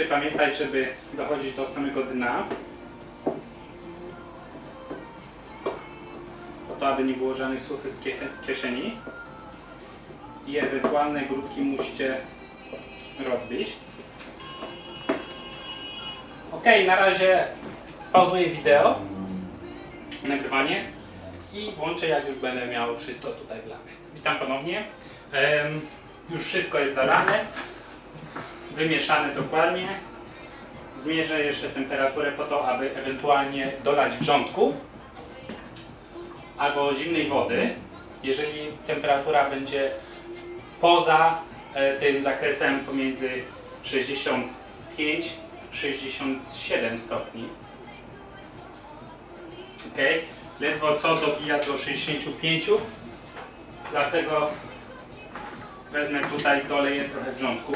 musicie pamiętać, żeby dochodzić do samego dna. Po to, aby nie było żadnych suchych kie- kieszeni. I ewentualne grudki musicie rozbić. Ok, na razie spauzuję wideo, nagrywanie i włączę jak już będę miał wszystko tutaj wlane. Witam ponownie. Już wszystko jest zalane, wymieszane dokładnie. Zmierzę jeszcze temperaturę po to, aby ewentualnie dolać wrzątku albo zimnej wody. Jeżeli temperatura będzie poza e, tym zakresem pomiędzy 65 67 stopni. Ok, ledwo co dobija do 65, dlatego wezmę tutaj, doleję trochę wrzątku.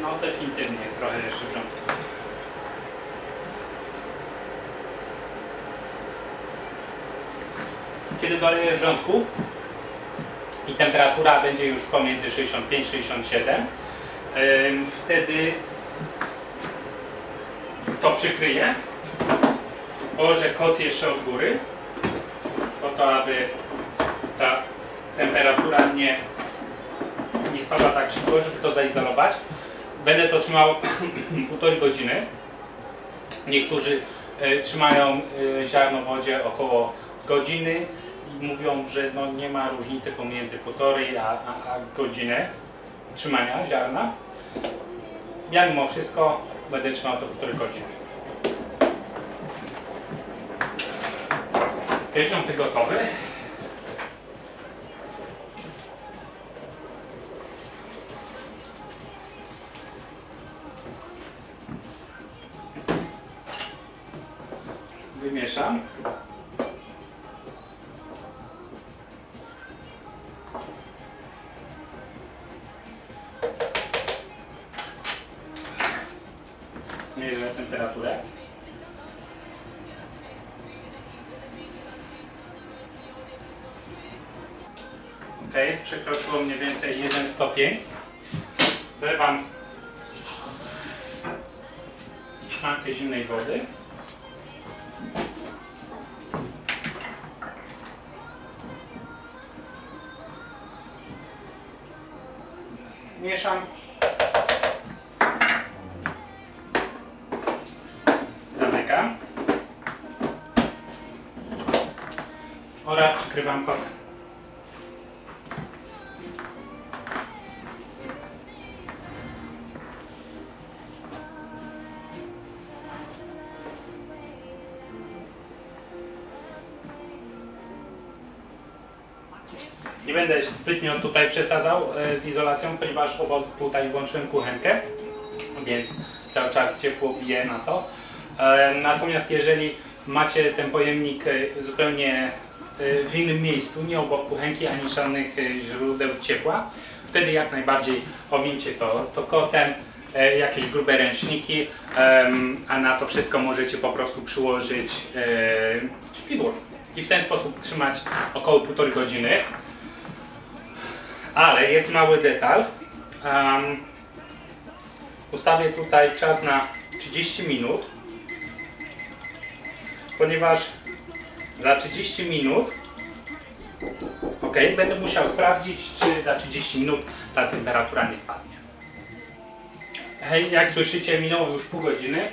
No definitywnie trochę jeszcze wrzątku. Kiedy doleję wrzątku i temperatura będzie już pomiędzy 65-67, ym, wtedy to przykryję. Położę koc jeszcze od góry, po to, aby ta temperatura nie, nie spadła tak szybko, żeby to zaizolować. Będę to trzymał półtorej godziny. Niektórzy e, trzymają e, ziarno w wodzie około godziny i mówią, że no nie ma różnicy pomiędzy półtorej a, a, a godzinę trzymania ziarna. Ja mimo wszystko będę trzymał to półtorej godziny. Pierdziąty gotowy. Ok, przekroczyło mniej więcej 1 stopień. Wlewam szklankę zimnej wody. Mieszam. Zamykam. Oraz przykrywam kocem. Zbytnio tutaj przesadzał e, z izolacją, ponieważ obok tutaj włączyłem kuchenkę, więc cały czas ciepło bije na to. E, Natomiast jeżeli macie ten pojemnik e, zupełnie w innym miejscu, nie obok kuchenki ani żadnych źródeł ciepła, wtedy jak najbardziej owincie to, to kocem, jakieś grube ręczniki, a na to wszystko możecie po prostu przyłożyć śpiwór i w ten sposób trzymać około półtorej godziny. Ale jest mały detal. Um, ustawię tutaj czas na 30 minut, ponieważ za 30 minut ok, będę musiał sprawdzić, czy za 30 minut ta temperatura nie spadnie. Hej, jak słyszycie, minęło już pół godziny.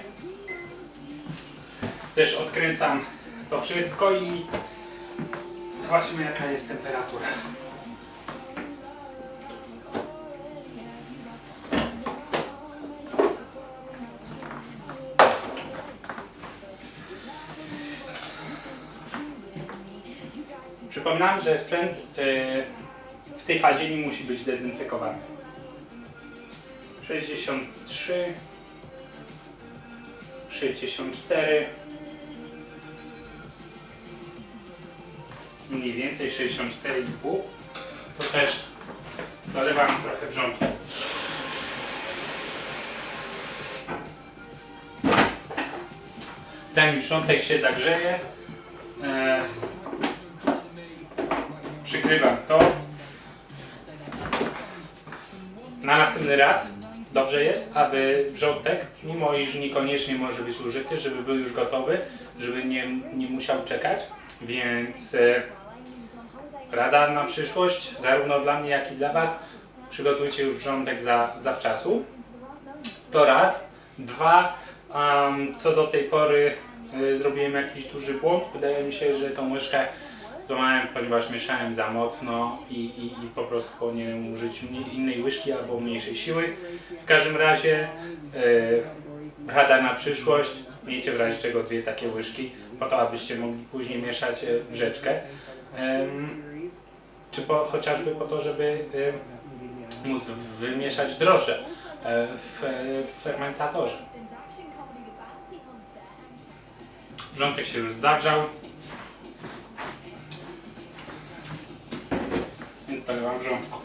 Też odkręcam to wszystko i zobaczymy jaka jest temperatura. Przypominam, że sprzęt y, w tej fazie nie musi być dezynfekowany. 63 64 mniej więcej 64,5 to też dolewam trochę wrzątku. zanim wrzątek się zagrzeje, to. Na następny raz dobrze jest, aby wrzątek, mimo iż niekoniecznie może być użyty, żeby był już gotowy, żeby nie, nie musiał czekać, więc e, rada na przyszłość, zarówno dla mnie, jak i dla Was, przygotujcie już wrzątek za, zawczasu. To raz. Dwa, em, co do tej pory y, zrobiłem jakiś duży błąd. Wydaje mi się, że tą łyżkę złamałem, ponieważ mieszałem za mocno i, i, i po prostu powinienem użyć innej łyżki albo mniejszej siły. W każdym razie y, rada na przyszłość, miejcie w razie czego dwie takie łyżki, po to abyście mogli później mieszać y, rzeczkę. Czy po, chociażby po to, żeby y, móc wymieszać drożdże w, w fermentatorze. Wrzątek się już zagrzał. Więc dolewam wrzątku.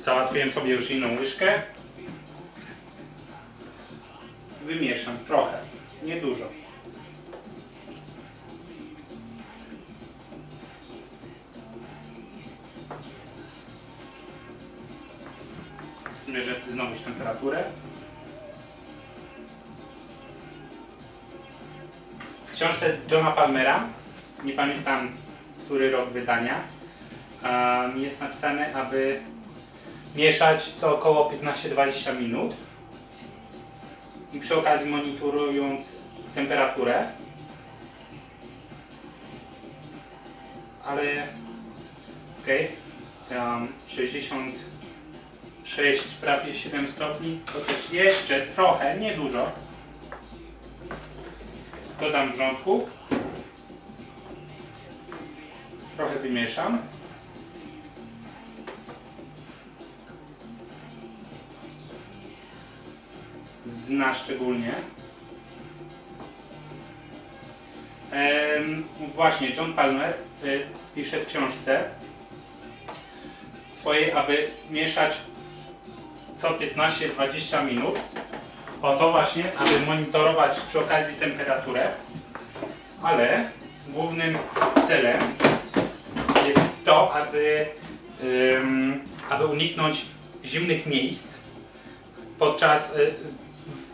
Załatwiłem sobie już inną łyżkę. mierzę znowuż temperaturę. W książce Johna Palmera, nie pamiętam który rok wydania, jest napisane, aby mieszać co około 15-20 minut i przy okazji monitorując temperaturę. Ale ok, um, 60 6, prawie 7 stopni, to też jeszcze trochę, niedużo, dodam wrzątku, trochę wymieszam. Z dna szczególnie. Ehm, właśnie, John Palmer y, pisze w książce swojej, aby mieszać co 15-20 minut. Po to właśnie, aby monitorować przy okazji temperaturę, ale głównym celem jest to, aby, aby uniknąć zimnych miejsc podczas y,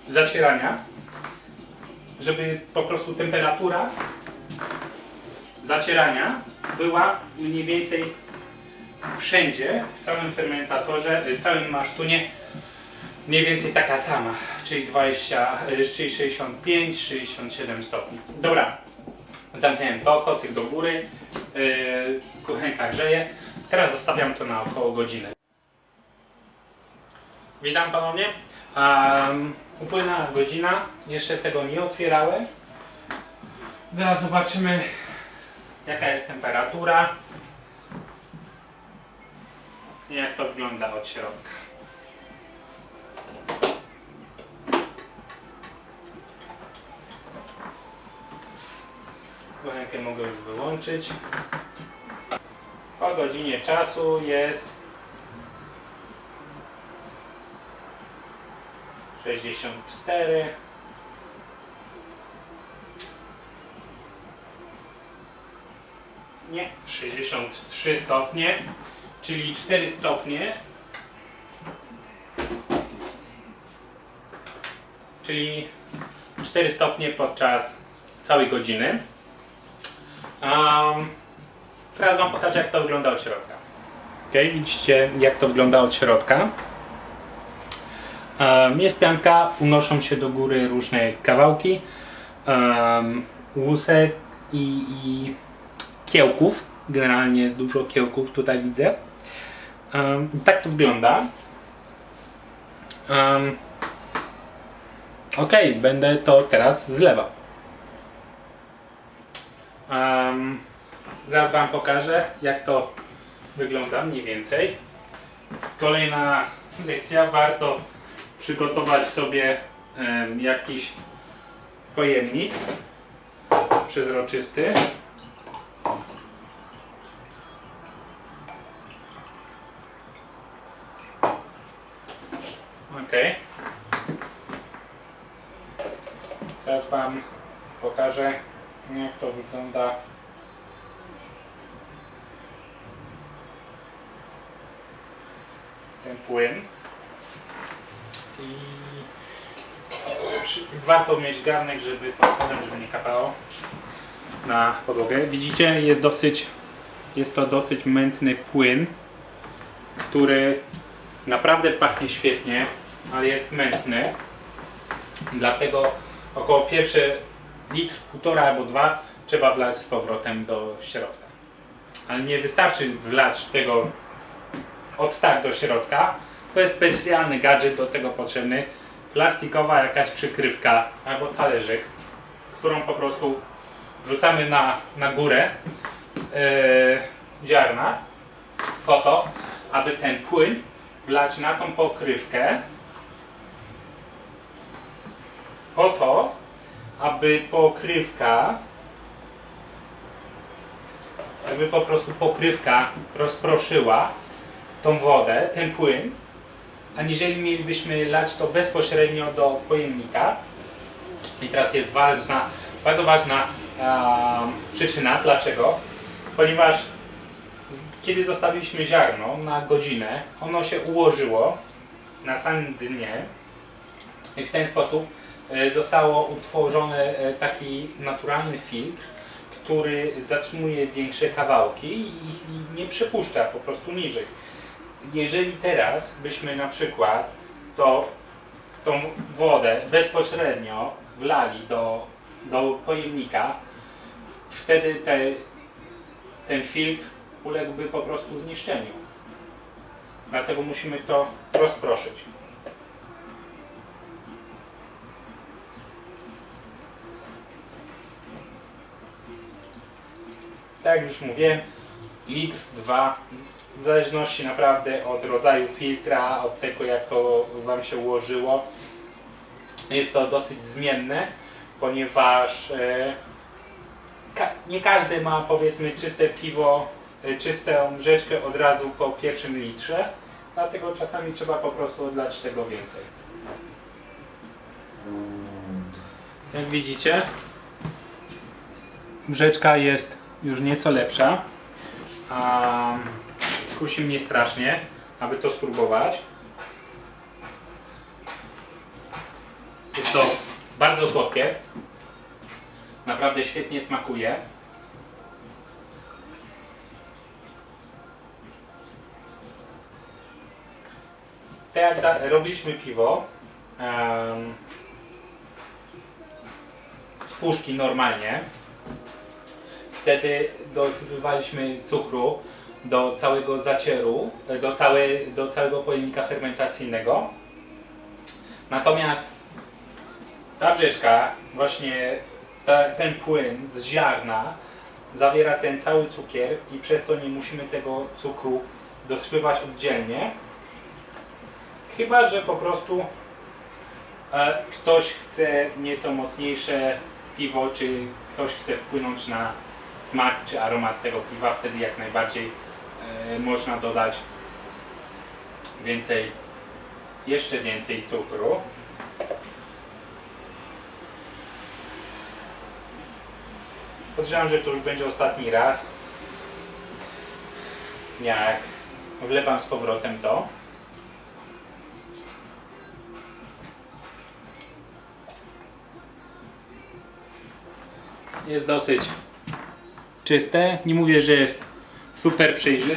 zacierania, żeby po prostu temperatura zacierania była mniej więcej wszędzie, w całym fermentatorze, y, w całym masztunie mniej więcej taka sama, czyli 20, y, czyli 65-67 stopni. Dobra, zamknąłem to, kocyk do góry, yy, kuchenka grzeje. Teraz zostawiam to na około godzinę. Witam ponownie. Um, upłynęła godzina, jeszcze tego nie otwierałem. Zaraz zobaczymy jaka jest temperatura jak to wygląda od środka. Kuchenkę mogę już wyłączyć. Po godzinie czasu jest 64 Nie, 63 stopnie, czyli 4 stopnie. Czyli 4 stopnie podczas całej godziny. Um, teraz Wam pokażę jak to wygląda od środka. Ok, widzicie jak to wygląda od środka. Um, jest pianka, unoszą się do góry różne kawałki um, łusek i, i kiełków. Generalnie jest dużo kiełków tutaj widzę. Um, tak to wygląda. Um, ok, będę to teraz zlewał. Um, zaraz Wam pokażę jak to wygląda mniej więcej. Kolejna lekcja. Warto przygotować sobie em, jakiś pojemnik przezroczysty. Ok. Teraz Wam pokażę, jak to wygląda. Ten płyn. I warto mieć garnek, żeby pod żeby nie kapało na podłogę. Widzicie, jest dosyć, jest to dosyć mętny płyn, który naprawdę pachnie świetnie, ale jest mętny. Dlatego około pierwszy litr, półtora albo dwa trzeba wlać z powrotem do środka. Ale nie wystarczy wlać tego od tak do środka. To jest specjalny gadżet do tego potrzebny. Plastikowa jakaś przykrywka albo talerzyk, którą po prostu rzucamy na, na górę yy, ziarna po to, aby ten płyn wlać na tą pokrywkę po to, aby pokrywka żeby po prostu pokrywka rozproszyła tą wodę, ten płyn, aniżeli mielibyśmy lać to bezpośrednio do pojemnika. I teraz jest ważna, bardzo ważna em, przyczyna. Dlaczego? Ponieważ kiedy zostawiliśmy ziarno na godzinę, ono się ułożyło na samym dnie i w ten sposób e, zostało utworzony e, taki naturalny filtr, który zatrzymuje większe kawałki i i nie przepuszcza po prostu niżej. Jeżeli teraz byśmy na przykład to, tą wodę bezpośrednio wlali do, do pojemnika, wtedy te, ten filtr uległby po prostu zniszczeniu. Dlatego musimy to rozproszyć. Tak już mówiłem, litr, dwa, w zależności naprawdę od rodzaju filtra, od tego jak to Wam się ułożyło. Jest to dosyć zmienne, ponieważ e, nie każdy ma powiedzmy czyste piwo, e, czystą rzeczkę od razu po pierwszym litrze, dlatego czasami trzeba po prostu odlać tego więcej. Jak widzicie, brzeczka jest już nieco lepsza. A kusi mnie strasznie, aby to spróbować. Jest to bardzo słodkie. Naprawdę świetnie smakuje. Tak jak robiliśmy piwo em, z puszki normalnie, wtedy dosypywaliśmy cukru do całego zacieru, e, do, całej, do całego pojemnika fermentacyjnego. Natomiast ta brzeczka, właśnie ta, ten płyn z ziarna zawiera ten cały cukier i przez to nie musimy tego cukru dosypywać oddzielnie. Chyba, że po prostu e, ktoś chce nieco mocniejsze piwo, czy ktoś chce wpłynąć na smak czy aromat tego piwa, wtedy jak najbardziej e, można dodać więcej, jeszcze więcej cukru. Podejrzewam, że to już będzie ostatni raz, jak wlewam z powrotem to. Jest dosyć czyste. Nie mówię, że jest super przejrzyste.